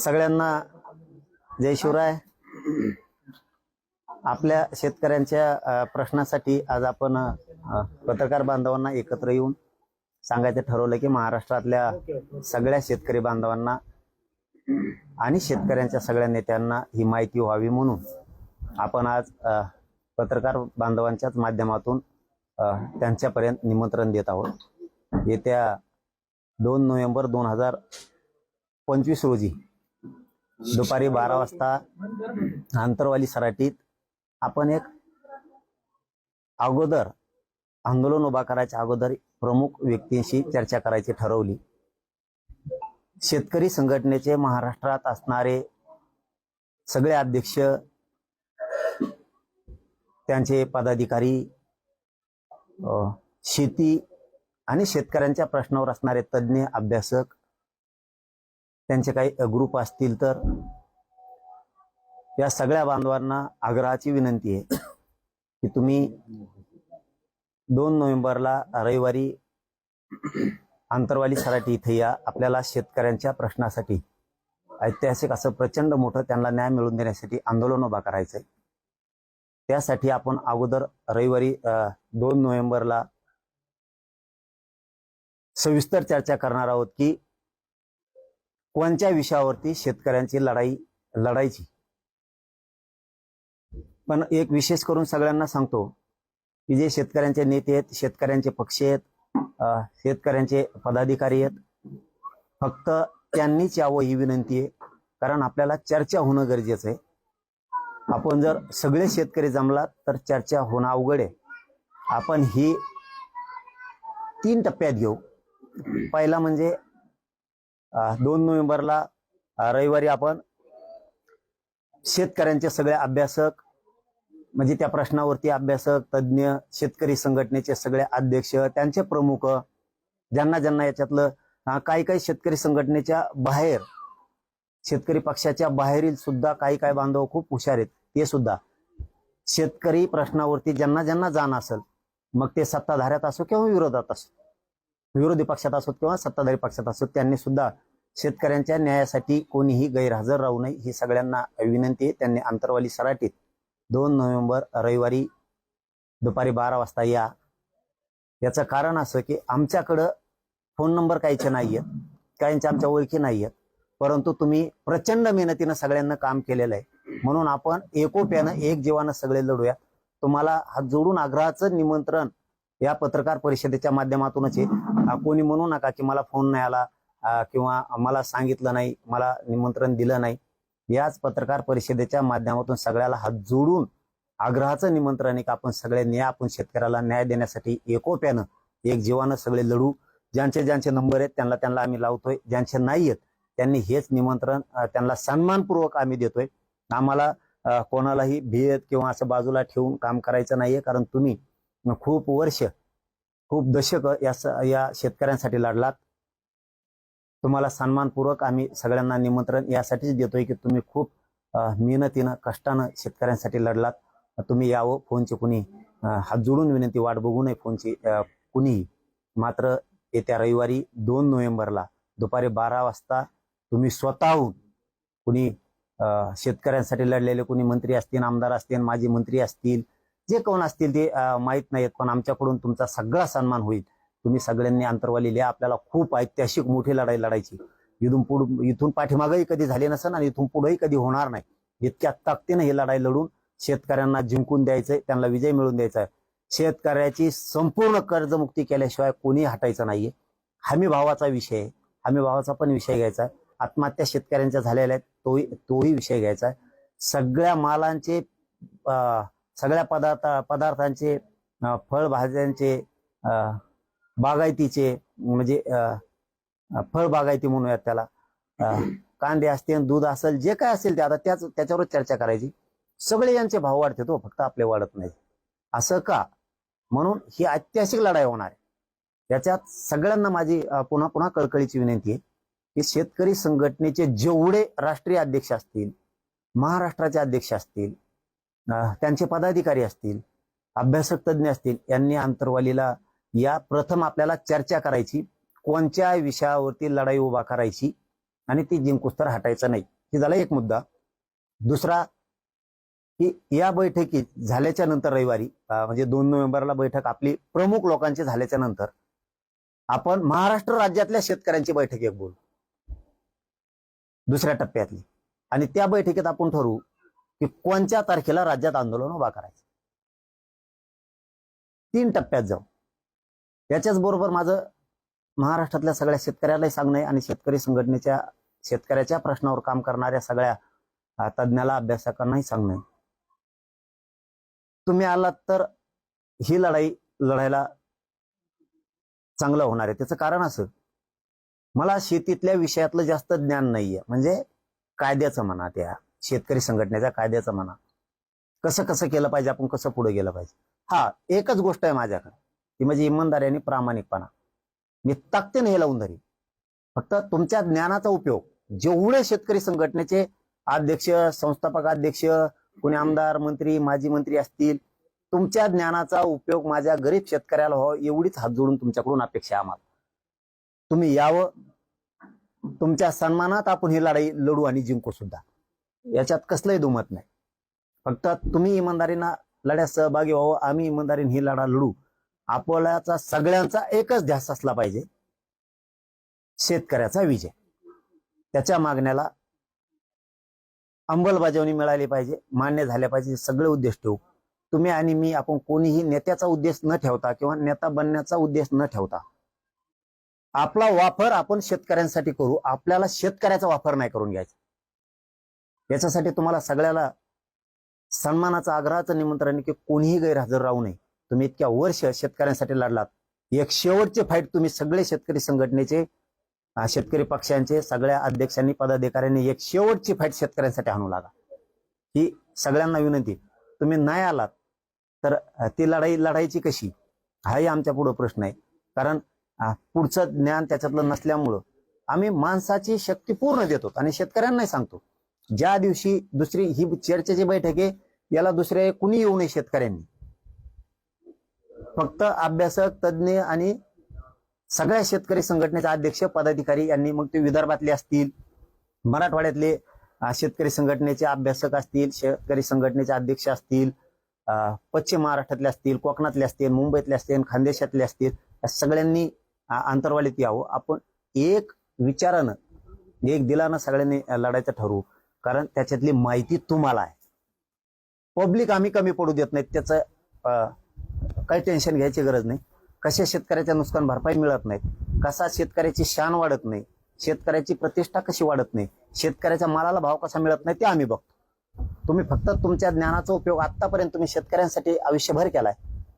सगळ्यांना जय शिवराय. आपल्या शेतकऱ्यांच्या प्रश्नासाठी आज आपण पत्रकार बांधवांना एकत्र येऊन सांगायचं ठरवलं की महाराष्ट्रातल्या सगळ्या शेतकरी बांधवांना आणि शेतकऱ्यांच्या सगळ्या नेत्यांना ही माहिती व्हावी म्हणून आपण आज पत्रकार बांधवांच्याच माध्यमातून त्यांच्यापर्यंत निमंत्रण देत आहोत. येत्या दोन नोव्हेंबर दोन हजार पंचवीस रोजी दुपारी बारा वाजता आंतरवाली सराटीत आपण एक अगोदर आंदोलन उभा करायच्या अगोदर प्रमुख व्यक्तींशी चर्चा करायची ठरवली. शेतकरी संघटनेचे महाराष्ट्रात असणारे सगळे अध्यक्ष त्यांचे पदाधिकारी शेती आणि शेतकऱ्यांच्या प्रश्नावर असणारे तज्ज्ञ अभ्यासक त्यांचे काही ग्रुप असतील तर या सगळ्या बांधवांना आग्रहाची विनंती आहे की तुम्ही दोन नोव्हेंबरला रविवारी आंतरवाली सराटी इथे या. आपल्याला शेतकऱ्यांच्या प्रश्नासाठी ऐतिहासिक असं प्रचंड मोठं त्यांना न्याय मिळवून देण्यासाठी आंदोलन उभा करायचंय त्यासाठी आपण अगोदर रविवारी दोन नोव्हेंबरला सविस्तर चर्चा करणार आहोत की कोणत्या विषयावरती शेतकऱ्यांची लढाई लढायची? पण एक विशेष करून सगळ्यांना सांगतो की जे शेतकऱ्यांचे नेते आहेत शेतकऱ्यांचे पक्ष आहेत शेतकऱ्यांचे पदाधिकारी आहेत फक्त त्यांनीच यावं ही विनंती आहे. कारण आपल्याला चर्चा होणं गरजेचं आहे. आपण जर सगळे शेतकरी जमलात तर चर्चा होणं अवघड आहे. आपण ही तीन टप्प्यात घेऊ. पहिला म्हणजे दोन नोव्हेंबरला रविवारी आपण शेतकऱ्यांचे सगळे अभ्यासक म्हणजे त्या प्रश्नावरती अभ्यासक तज्ज्ञ शेतकरी संघटनेचे सगळे अध्यक्ष त्यांचे प्रमुख ज्यांना ज्यांना याच्यातलं काही काही शेतकरी संघटनेच्या बाहेर शेतकरी पक्षाच्या बाहेरील सुद्धा काही काही बांधव खूप हुशार आहेत ते सुद्धा. शेतकरी प्रश्नावरती ज्यांना ज्यांना जाण असेल मग ते सत्ताधाऱ्यात असो किंवा विरोधात असो. विरोधी पक्षात असोत किंवा सत्ताधारी पक्षात असोत त्यांनी सुद्धा शेतकऱ्यांच्या न्यायासाठी कोणीही गैरहजर राहू नये ही सगळ्यांना विनंती आहे. त्यांनी आंतरवाली सराटीत दोन नोव्हेंबर रविवारी दुपारी बारा वाजता या. याचं कारण असं की आमच्याकडं फोन नंबर काहीचे नाही आहेत काहींच्या आमच्या ओळखी नाही आहेत. परंतु तुम्ही प्रचंड मेहनतीनं सगळ्यांना काम केलेलं आहे. म्हणून आपण एकोप्यानं एक जीवानं सगळे लढूया. तुम्हाला हात जोडून आग्रहाचं निमंत्रण या पत्रकार परिषदेच्या माध्यमातूनच आहे. कोणी म्हणू नका की मला फोन नाही आला किंवा मला सांगितलं नाही मला निमंत्रण दिलं नाही. याच पत्रकार परिषदेच्या माध्यमातून सगळ्याला हात जोडून आग्रहाचं निमंत्रण आहे की आपण सगळ्यांनी आपण शेतकऱ्याला न्याय देण्यासाठी एकोप्यानं एक जीवानं सगळे लढू. ज्यांचे ज्यांचे नंबर आहेत त्यांना त्यांना आम्ही लावतोय. ज्यांचे नाही आहेत त्यांनी हेच निमंत्रण त्यांना सन्मानपूर्वक आम्ही देतोय. आम्हाला कोणालाही भेद किंवा असं बाजूला ठेवून काम करायचं नाहीये कारण तुम्ही खूप वर्ष खूप दशक या या शेतकऱ्यांसाठी लढलात. तुम्हाला सन्मानपूर्वक आम्ही सगळ्यांना निमंत्रण यासाठीच देतोय की तुम्ही खूप मेहनतीनं कष्टानं शेतकऱ्यांसाठी लढलात. तुम्ही यावं फोनची कुणी हात जोडून विनंती वाट बघू नये फोनची कुणीही. मात्र येत्या रविवारी दोन नोव्हेंबरला दुपारी बारा वाजता तुम्ही स्वतःहून कुणी शेतकऱ्यांसाठी लढलेले कुणी मंत्री असतील आमदार असतील माजी मंत्री असतील जे कोण असतील ते माहीत नाहीत पण आमच्याकडून तुमचा सगळा सन्मान होईल. तुम्ही सगळ्यांनी अंतरवाली लिहा. आपल्याला खूप ऐतिहासिक मोठी लढाई लढायची. इथून पुढे इथून पाठीमागही कधी झाली नसेल आणि इथून पुढेही कधी होणार नाही. इतक्या ताकदीनं ही लढाई लढून शेतकऱ्यांना जिंकून द्यायचंय त्यांना विजय मिळवून द्यायचा आहे शेतकऱ्याची संपूर्ण कर्जमुक्ती केल्याशिवाय कोणी हटायचं नाहीये. हमी भावाचा विषय आहे. हमी भावाचा पण विषय घ्यायचा आहे. आत्महत्या शेतकऱ्यांच्या झालेल्या आहेत तोही तोही विषय घ्यायचा आहे. सगळ्या मालांचे अं, सगळ्या पदार्थ पदार्थांचे फळभाज्यांचे अं, बागायतीचे म्हणजे अं, फळबागायती म्हणूयात त्याला. अं, कांदे असतील दूध असेल जे काय असेल ते आता त्याच त्याच्यावर चर्चा करायची. सगळे यांचे भाव वाढते तो हो, फक्त आपले वाढत नाही असं का? म्हणून ही ऐतिहासिक लढाई होणार आहे. याच्यात सगळ्यांना माझी पुन्हा पुन्हा कळकळीची विनंती आहे की शेतकरी संघटनेचे जेवढे राष्ट्रीय अध्यक्ष असतील महाराष्ट्राचे अध्यक्ष असतील त्यांचे पदाधिकारी असतील अभ्यासक तज्ज्ञ असतील यांनी आंतरवालीला या प्रथम आपल्याला चर्चा करायची कोणत्या विषयावरती लढाई उभा करायची आणि ती जिंकूस तर हटायचं नाही. हे झाला एक मुद्दा. दुसरा की या बैठकीत झाल्याच्यानंतर रविवारी म्हणजे दोन नोव्हेंबरला बैठक आपली प्रमुख लोकांची झाल्याच्यानंतर आपण महाराष्ट्र राज्यातल्या शेतकऱ्यांची बैठक एक बोलू. दुसऱ्या टप्प्यातली. आणि त्या बैठकीत आपण ठरवू की कोणत्या तारखेला राज्यात आंदोलन उभा करायचं. तीन टप्प्यात जाऊ याच्याच बरोबर माझं महाराष्ट्रातल्या सगळ्या शेतकऱ्यालाही सांगणं आहे आणि शेतकरी संघटनेच्या शेतकऱ्याच्या प्रश्नावर काम करणाऱ्या सगळ्या तज्ज्ञाला अभ्यासकांनाही सांगणं आहे. तुम्ही आलात तर ही लढाई लढायला चांगलं होणार आहे. त्याचं कारण असं मला शेतीतल्या विषयातलं जास्त ज्ञान नाहीये. म्हणजे कायद्याचं म्हणा त्या. शेतकरी संघटनेचा कायद्याचा म्हणा. कसं कसं केलं पाहिजे आपण कसं पुढे गेलं पाहिजे. हा एकच गोष्ट आहे माझ्याकडे. ती म्हणजे इमानदारी आणि प्रामाणिकपणा. मी ताकदीने हे लावून धरी फक्त तुमच्या ज्ञानाचा उपयोग. जेवढे शेतकरी संघटनेचे अध्यक्ष संस्थापक अध्यक्ष कोणी आमदार मंत्री माजी मंत्री असतील तुमच्या ज्ञानाचा उपयोग माझ्या गरीब शेतकऱ्याला व्हावा एवढीच हात जोडून तुमच्याकडून अपेक्षा आम्हाला. तुम्ही यावं. तुमच्या सन्मानात आपण ही लढाई लढू आणि जिंकू सुद्धा. याच्यात कसलंही दुमत नाही. फक्त तुम्ही इमानदारीनं लढ्यात सहभागी व्हावं आम्ही इमानदारीने ही लढा लढू. आपल्याचा सगळ्यांचा एकच ध्यास असला पाहिजे. शेतकऱ्याचा विजय. त्याच्या मागण्याला अंमलबजावणी मिळाली पाहिजे मान्य झाल्या पाहिजे सगळे उद्देश ठेवू. तुम्ही आणि मी आपण कोणीही नेत्याचा उद्देश न ठेवता किंवा नेता बनण्याचा उद्देश न ठेवता आपला वापर आपण शेतकऱ्यांसाठी करू. आपल्याला शेतकऱ्याचा वापर नाही करून घ्यायचा. याच्यासाठी तुम्हाला सगळ्याला सन्मानाचं आग्रहाचं निमंत्रण आहे की कोणीही गैरहजर राहू नये. तुम्ही इतक्या वर्ष शेतकऱ्यांसाठी लढलात. एक शेवटचे फाईट तुम्ही सगळे शेतकरी संघटनेचे शेतकरी पक्षांचे सगळ्या अध्यक्षांनी पदाधिकाऱ्यांनी एक शेवटची फाईट शेतकऱ्यांसाठी आणू लागा. ही सगळ्यांना विनंती. तुम्ही नाही आलात तर ती लढाई लढायची कशी? हाही आमच्या पुढं प्रश्न आहे. कारण पुढचं ज्ञान त्याच्यातलं नसल्यामुळं आम्ही माणसाची शक्ती पूर्ण देतो आणि शेतकऱ्यांनाही सांगतो. ज्या दिवशी दुसरी ही चर्चेची बैठक आहे याला दुसऱ्या कुणी येऊ नये शेतकऱ्यांनी? फक्त अभ्यासक तज्ज्ञ आणि सगळ्या शेतकरी संघटनेचे अध्यक्ष पदाधिकारी यांनी मग ते विदर्भातले असतील मराठवाड्यातले शेतकरी संघटनेचे अभ्यासक असतील शेतकरी संघटनेचे अध्यक्ष असतील पश्चिम महाराष्ट्रातले असतील कोकणातले असतील मुंबईतले असतील खानदेशातले असतील या सगळ्यांनी अं, यावं. आपण एक विचारानं एक दिलानं सगळ्यांनी लढायचं ठरवू. कारण त्याच्यातली माहिती तुम्हाला आहे. पब्लिक आम्ही कमी पडू देत नाहीत. त्याचं काही टेन्शन घ्यायची गरज नाही. कशा शेतकऱ्याच्या नुकसान भरपाई मिळत नाही कसा शेतकऱ्याची शान वाढत नाही? शेतकऱ्याची प्रतिष्ठा कशी वाढत नाही? शेतकऱ्याच्या मालाला भाव कसा मिळत नाही ते आम्ही बघतो. तुम्ही फक्त तुमच्या ज्ञानाचा उपयोग आतापर्यंत तुम्ही शेतकऱ्यांसाठी आयुष्यभर केलाय.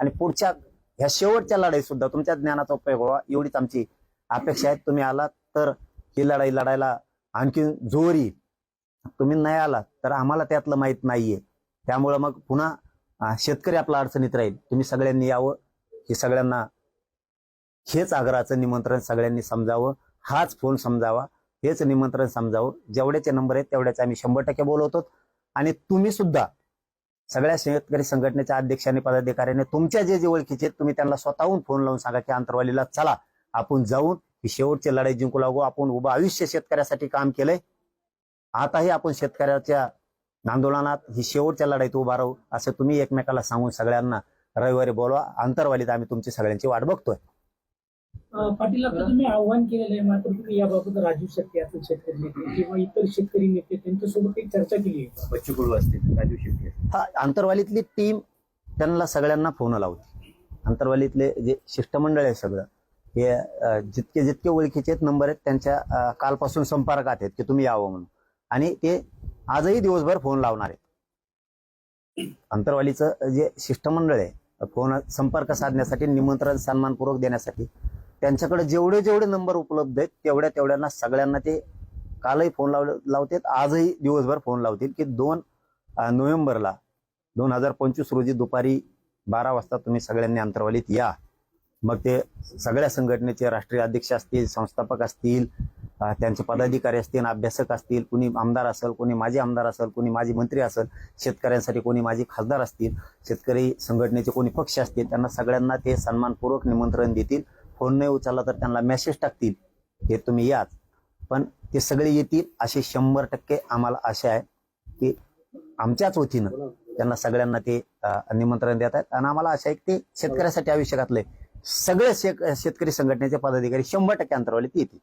आणि पुढच्या ह्या शेवटच्या लढाई सुद्धा तुमच्या ज्ञानाचा उपयोग व्हावा एवढीच आमची अपेक्षा आहे. तुम्ही आलात तर ही लढाई लढायला आणखी जोर येईल तुम्ही नाही आलात तर आम्हाला त्यातलं माहीत नाहीये. त्यामुळं मग पुन्हा शेतकरी आपला अडचणीत राहील. तुम्ही सगळ्यांनी यावं हे सगळ्यांना हेच आग्रहाचं निमंत्रण सगळ्यांनी समजावं हाच फोन समजावा हेच निमंत्रण समजावं. जेवढ्याचे नंबर आहेत तेवढ्याचे आम्ही शंभर टक्के बोलवतो. आणि तुम्ही सुद्धा सगळ्या शेतकरी संघटनेच्या अध्यक्षांनी पदाधिकाऱ्याने तुमच्या जे जे ओळखीचे आहेत, तुम्ही त्यांना स्वतःहून फोन लावून सांगा की आंतरवालीला चला. आपण जाऊन ही शेवटची लढाई जिंकू लागू. आपण उभं आयुष्य शेतकऱ्यासाठी काम केलंय. आताही आपण शेतकऱ्याच्या आंदोलनात ही शेवटच्या लढाईत उभा राहू असं तुम्ही एकमेकाला सांगून सगळ्यांना रविवारी बोलवा. आंतरवालीत आम्ही तुमची सगळ्यांची वाट बघतोय. पाटील आता तुम्ही आव्हान केलेलं आहे मात्र तुम्ही याबाबत राजू शेट्टी असतील शेतकरी नेते किंवा इतर शेतकरी नेते त्यांच्यासोबत एक चर्चा केली आहे बच्चू कडू असतील राजू शेट्टी हा आंतरवालीतली टीम त्यांना सगळ्यांना फोन लावते. आंतरवालीतले जे शिष्टमंडळ आहे सगळं हे जितके जितके ओळखीचे आहेत नंबर आहेत त्यांच्या कालपासून संपर्कात आहेत की तुम्ही यावं म्हणून. आणि ते आजही दिवसभर फोन लावणार. आहेत अंतरवालीचं जे शिष्टमंडळ आहे फोन संपर्क साधण्यासाठी निमंत्रण सन्मानपूर्वक देण्यासाठी त्यांच्याकडे जेवढे जेवढे नंबर उपलब्ध आहेत तेवढ्या तेवढ्यांना सगळ्यांना ते कालही फोन लाव लावतात आजही दिवसभर फोन लावतील की दोन नोव्हेंबरला दोन हजार पंचवीस रोजी दुपारी बारा वाजता तुम्ही सगळ्यांनी अंतरवालीत या. मग ते सगळ्या संघटनेचे राष्ट्रीय अध्यक्ष असतील संस्थापक असतील त्यांचे पदाधिकारी असतील अभ्यासक असतील कुणी आमदार असेल कोणी माजी आमदार असेल कोणी माजी मंत्री असेल शेतकऱ्यांसाठी कोणी माजी खासदार असतील शेतकरी संघटनेचे कोणी पक्ष असतील त्यांना सगळ्यांना ते सन्मानपूर्वक निमंत्रण देतील. फोन नाही उचलला तर त्यांना मेसेज टाकतील. हे तुम्ही याच. पण ते सगळे येतील असे शंभर टक्के आम्हाला आशा आहे की आमच्याच वतीनं त्यांना सगळ्यांना ते निमंत्रण देत आहेत. आणि आम्हाला आशा आहे की ते शेतकऱ्यासाठी आयुष्यातले सगळे शेक- शेतकरी संघटनेचे पदाधिकारी शंभर टक्के अंतरावले ते येतील.